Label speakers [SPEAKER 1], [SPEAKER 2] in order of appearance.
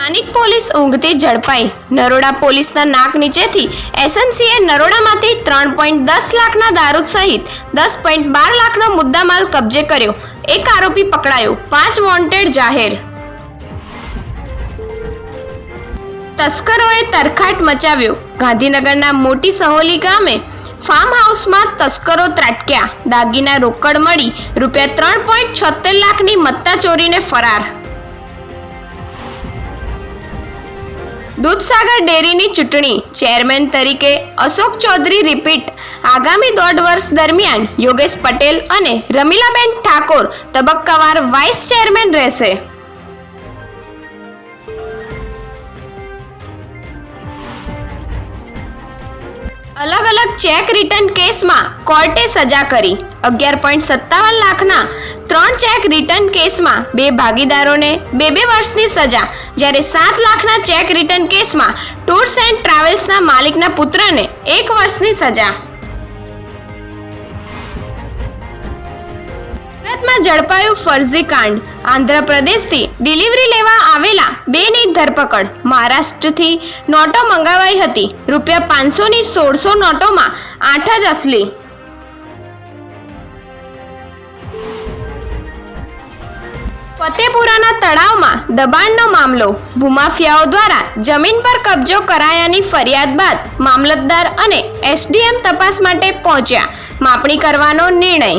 [SPEAKER 1] સ્થાનિક પોલીસ ઊંઘતી ઝડપાઈ. નરોડા પોલીસના નાક નીચેથી એસએમસીએ નરોડામાંથી ત્રણ પોઈન્ટ દસ લાખના દારૂદ સહિત દસ પોઈન્ટ બાર લાખનો મુદ્દામાલ કબજે કર્યો. એક આરોપી પકડાયો. પાંચ વોન્ટેડ જાહેર. તસ્કરોએ તરખાટ મચાવ્યો. ગાંધીનગરના મોટી સહોલી ગામે ફાર્મ હાઉસમાં તસ્કરો ત્રાટક્યા. દાગીના રોકડ મળી રૂપિયા ત્રણ પોઈન્ટ છોતેર લાખની મત્તા ચોરીને ફરાર. દૂધસાગર ડેરીની ચૂંટણી. ચેરમેન તરીકે અશોક ચૌધરી રિપીટ. આગામી દોઢ વર્ષ દરમિયાન યોગેશ પટેલ અને રમીલાબેન ઠાકોર તબક્કાવાર વાઇસ ચેરમેન રહેશે. અલગ અલગ ચેક રિટર્ન કેસમાં કોર્ટે સજા કરી. અગિયાર પોઈન્ટ સત્તાવન લાખના ત્રણ ચેક રિટર્ન કેસમાં બે ભાગીદારોને બે બે વર્ષની સજા. જ્યારે સાત લાખના ચેક રિટર્ન કેસમાં ટૂર્સ એન્ડ ટ્રાવેલ્સના માલિકના પુત્રને એક વર્ષની સજા. સુરતમાં ઝડપાયું ફરજી કાંડ. આંધ્રપ્રદેશથી ડિલિવરી લેવા આવેલા બેની ધરપકડ. મહારાષ્ટ્રથી નોટો મંગાવાઈ હતી. રૂપિયા પાંચસોની સોળસો નોટોમાં આઠ જ અસલી. ફતેપુરાના તળાવમાં દબાણનો મામલો. ભૂમાફિયાઓ દ્વારા જમીન પર કબજો કરાયાની ફરિયાદ બાદ મામલતદાર અને એસડીએમ તપાસ માટે પહોંચ્યા. માપણી કરવાનો નિર્ણય.